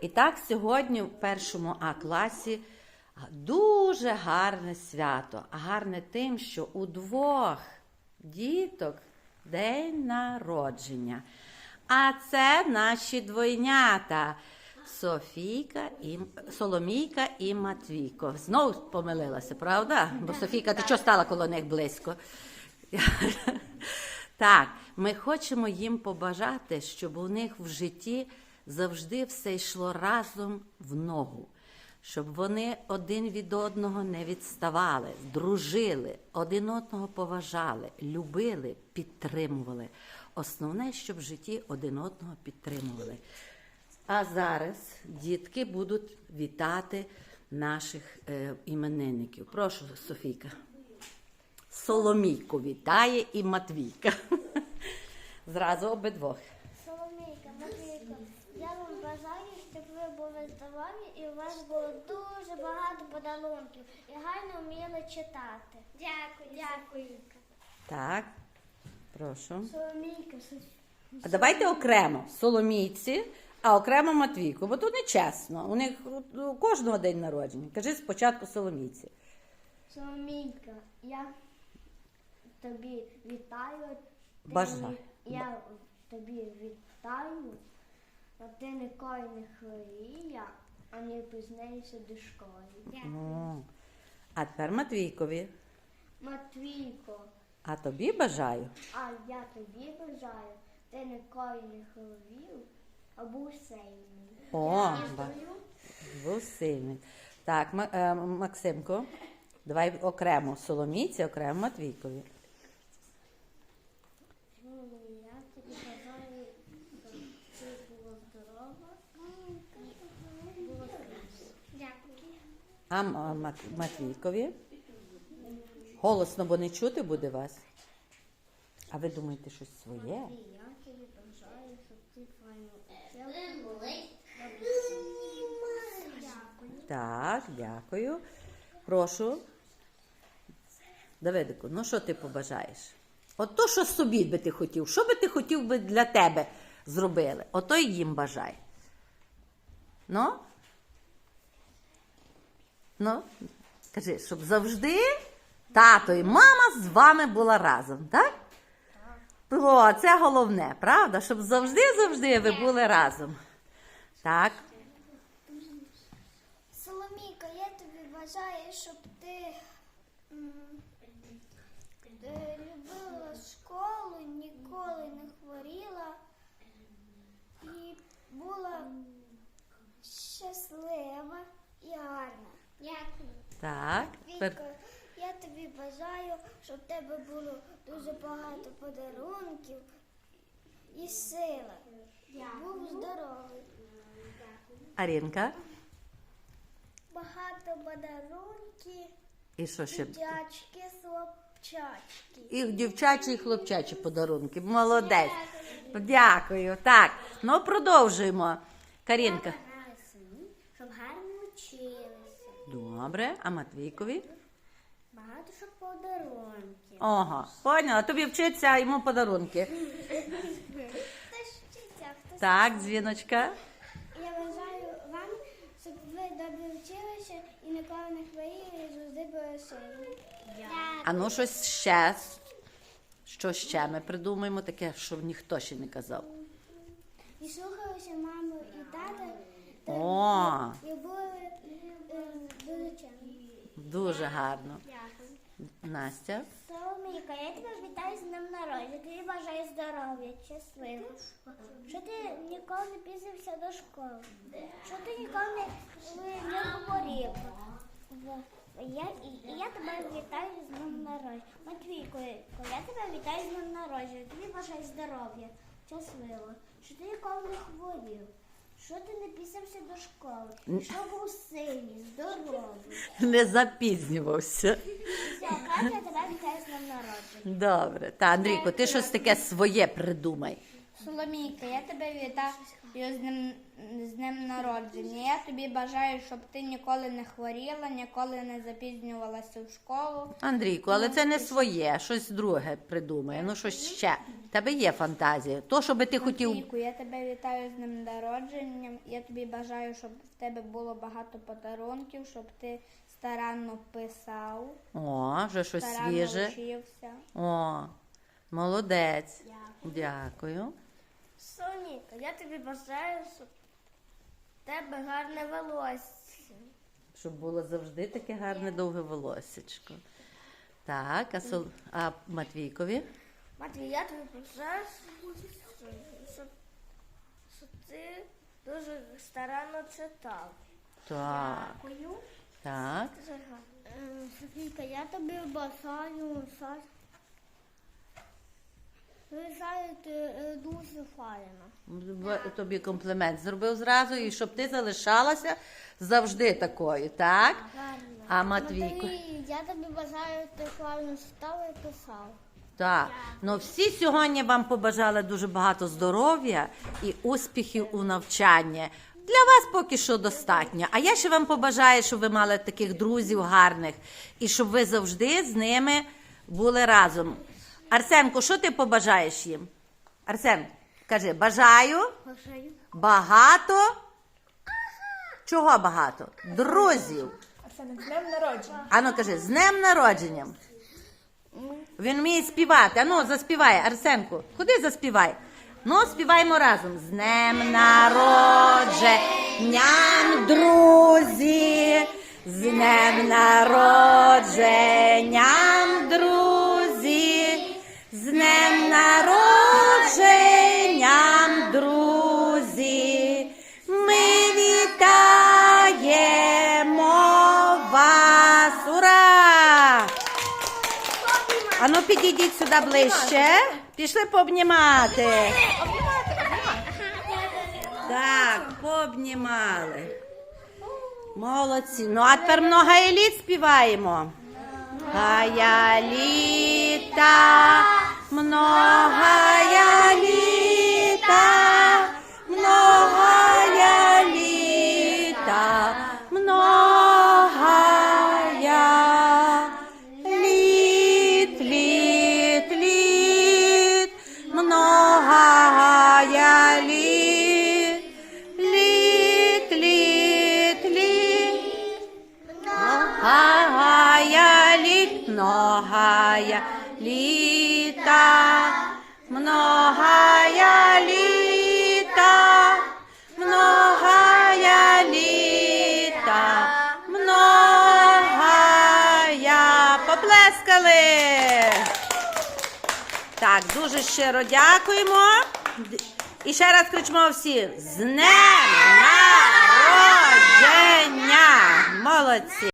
І так сьогодні в першому А класі дуже гарне свято. А гарне тим, що у двох діток день народження. А це наші двойнята. Софійка і Соломійка і Матвійко. Знову помилилася, правда? Бо Софійка, ти чого стала коло них близько? Так, ми хочемо їм побажати, щоб у них в житті завжди все йшло разом в ногу, щоб вони один від одного не відставали, дружили, один одного поважали, любили, підтримували. Основне, щоб в житті один одного підтримували. А зараз дітки будуть вітати наших е, іменинників. Прошу, Софійка. Соломійку вітає і Матвійка. Зразу обидвох. Соломійка, Матвійко, я вам бажаю, щоб ви були здорові і у вас було дуже багато подарунків і гарно вміли читати. Дякую, дякую. Так, прошу. Соломійка, А давайте окремо Соломійці, а окремо Матвійку, бо тут не чесно. У них у кожного день народження. Кажи спочатку Соломійці. Соломійка, я тобі вітаю. Ти Бажаю. Я тобі вітаю, ти ніколи не хворіє, а не пізнаєшся до школи. Ну, а тепер Матвійкові. Матвійко, А тобі бажаю. а я тобі бажаю, ти ніколи не хворів, а був сильний. О, ба- був сильний. Так, Ма- е, Максимко, давай окремо Соломійці, окремо Матвійкові. Ну, Я тобі бажаю, щоб ти була здорова. Була красива. Дякую. А Матвійкові? Голосно, бо не чути буде вас. А ви думаєте щось своє? Так, дякую. Прошу. Давидику, ну що ти побажаєш? От то, що собі би ти хотів, що би ти хотів би для тебе зробили? Ото й їм бажай. Ну? Ну, кажи, щоб завжди тато і мама з вами була разом, так? О, це головне, правда? Щоб завжди-завжди ви були разом. Так. Соломійка, я тобі бажаю, щоб ти любила школу, ніколи не хворіла і була щаслива і гарна. Дякую. Так. Віка, я тобі бажаю, щоб в тебе було дуже багато подарунків і сила. Був здоровий. Арінка. Багато подарунків, І що ще? дячки, хлопчачки. І дівчачі, і хлопчачі подарунки. Молодець. Дякую. Так, ну продовжуємо. Карінка. Щоб гарно вчилися. Добре, а Матвійкові? Багато щоб подарунків. Ого, поняла. Тобі вчиться, а йому подарунки. Хтось вчиться, хтось. Так, дзвіночка. Я бажаю вам, щоб ви добре вчилися і ніколи не хворіли, і завжди були сильні. А ну щось ще. Що ще ми придумаємо таке, що ніхто ще не казав. І слухалися маму та- О, І були е, дуже чемні. дуже гарно. Дякую. Настя. Соломійка, я тебе вітаю з днем народження. Тобі бажаю здоров'я, щасливо. Що ти ніколи не пізився до школи. Що ти ніколи не, не хворів. В- Я, і, і я тебе вітаю з днем народження. Матвійко, я тебе вітаю з днем народження. Тобі бажаю здоров'я, щасливо. Що ти ніколи не хворів. Що ти не пісявся до школи. Що був сильний, здоровий. Не запізнювався. Все, Катя, тебе вітає з днем народження. Добре. Та Андрійко, ти щось таке своє придумай. Соломійка, я тебе вітаю з днем, з днем днем народження. Я тобі бажаю, щоб ти ніколи не хворіла, ніколи не запізнювалася в школу. Андрійку, але це не своє, щось друге придумає. Ну щось ще. Тебе є фантазія. То, що би ти хотів. Віку, я тебе вітаю з днем народження. Я тобі бажаю, щоб в тебе було багато подарунків, щоб ти старанно писав, О, вже щось старанно свіже. вчився. О, молодець. Дякую. Соніка, я тобі бажаю, щоб в тебе гарне волосся. Щоб було завжди таке гарне довге волоссячко. Так, а, Сол... а Матвійкові? Матвій, я тобі бажаю, щоб, щоб, ти дуже старанно читав. Так. Так. Софійка, я тобі бажаю, бажаю ти е, дуже файна. Б- Тобі комплімент зробив зразу, і щоб ти залишалася завжди такою, так? А Матвійко? Матвій, я тобі бажаю, ти файно читав і писав. Так. Ну всі сьогодні вам побажали дуже багато здоров'я і успіхів у навчанні. Для вас поки що достатньо. А я ще вам побажаю, щоб ви мали таких друзів гарних і щоб ви завжди з ними були разом. Арсенко, що ти побажаєш їм? Арсен, кажи, бажаю Бажаю. багато. Чого багато? Друзів. Арсене, з днем народження. Ану кажи, з днем народженням. Він вміє співати. Ану, заспівай, Арсенку. Куди заспівай? Ну, співаємо разом. З днем народженням, друзі. З днем народженням, друзі. Ану, підійдіть сюди ближче. Пішли пообнімати. Так, пообнімали. Молодці. Ну, а тепер много еліт співаємо. Гая літа, много літа, многая літа, многая літа, многая літа, многая. Поплескали. Так, дуже щиро дякуємо. І ще раз кричимо всі з днем народження! Молодці!